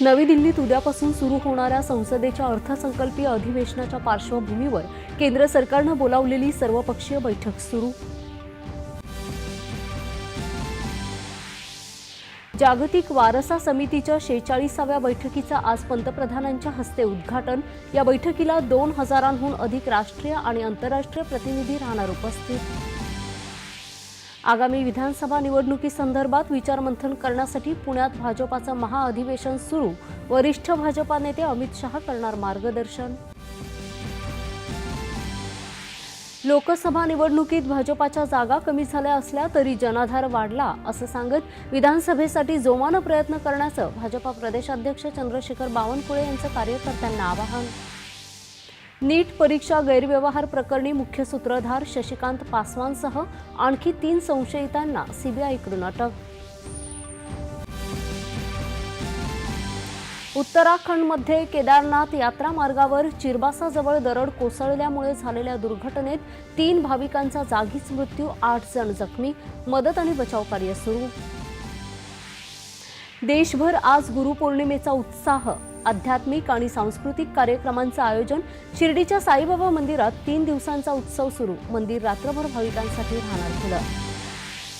नवी दिल्लीत उद्यापासून सुरू होणाऱ्या संसदेच्या अर्थसंकल्पीय अधिवेशनाच्या पार्श्वभूमीवर केंद्र सरकारनं बोलावलेली सर्वपक्षीय बैठक सुरू. जागतिक वारसा समितीच्या शेचाळीसाव्या बैठकीचं आज पंतप्रधानांच्या हस्ते उद्घाटन. या बैठकीला दोन हजारांहून अधिक राष्ट्रीय आणि आंतरराष्ट्रीय प्रतिनिधी राहणार उपस्थित. आगामी विधानसभा निवडणुकीसंदर्भात विचारमंथन करण्यासाठी पुण्यात भाजपाचं महाअधिवेशन सुरू. वरिष्ठ भाजपा नेते अमित शहा करणार मार्गदर्शन. लोकसभा निवडणुकीत भाजपाच्या जागा कमी झाल्या असल्या तरी जनाधार वाढला असं सांगत विधानसभेसाठी जोमानं प्रयत्न करण्याचं भाजपा प्रदेशाध्यक्ष चंद्रशेखर बावनकुळे यांचं कार्यकर्त्यांना आवाहन. नीट परीक्षा गैरव्यवहार प्रकरणी मुख्य सूत्रधार शशिकांत पासवानसह आणखी तीन संशयितांना सीबीआयकडून अटक. उत्तराखंडमध्ये केदारनाथ यात्रा मार्गावर चिरबासाजवळ दरड कोसळल्यामुळे झालेल्या दुर्घटनेत तीन भाविकांचा जागीच मृत्यू आठ जण जखमी. मदत आणि बचाव कार्य सुरू. देशभर आज गुरुपौर्णिमेचा उत्साह. आध्यात्मिक आणि सांस्कृतिक कार्यक्रमांचं आयोजन शिर्डीच्या साईबाबा मंदिरात तीन दिवसांचा उत्सव सुरू. मंदिर रात्रभर भाविकांसाठी राहणार खुलं.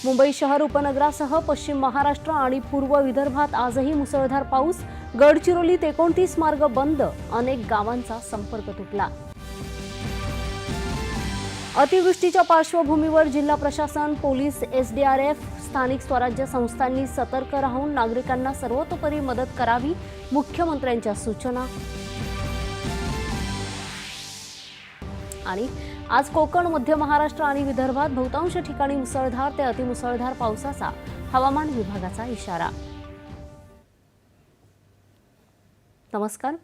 मुंबई शहर उपनगरासह पश्चिम महाराष्ट्र आणि पूर्व विदर्भात आजही मुसळधार पाऊस गडचिरोलीत एकोणतीस मार्ग बंद अनेक गावांचा संपर्क तुटला. अतिवृष्टीच्या पार्श्वभूमीवर जिल्हा प्रशासन police S D R F स्थानिक स्वराज्य संस्थांनी सतर्क राहून नागरिकांना सर्वतोपरी मदत करावी मुख्यमंत्र्यांच्या सूचना. आणि आज कोकण मध्य महाराष्ट्र आणि विदर्भात बहुतांश ठिकाणी मुसळधार ते अतिमुसळधार पावसाचा हवामान विभागाचा इशारा. नमस्कार.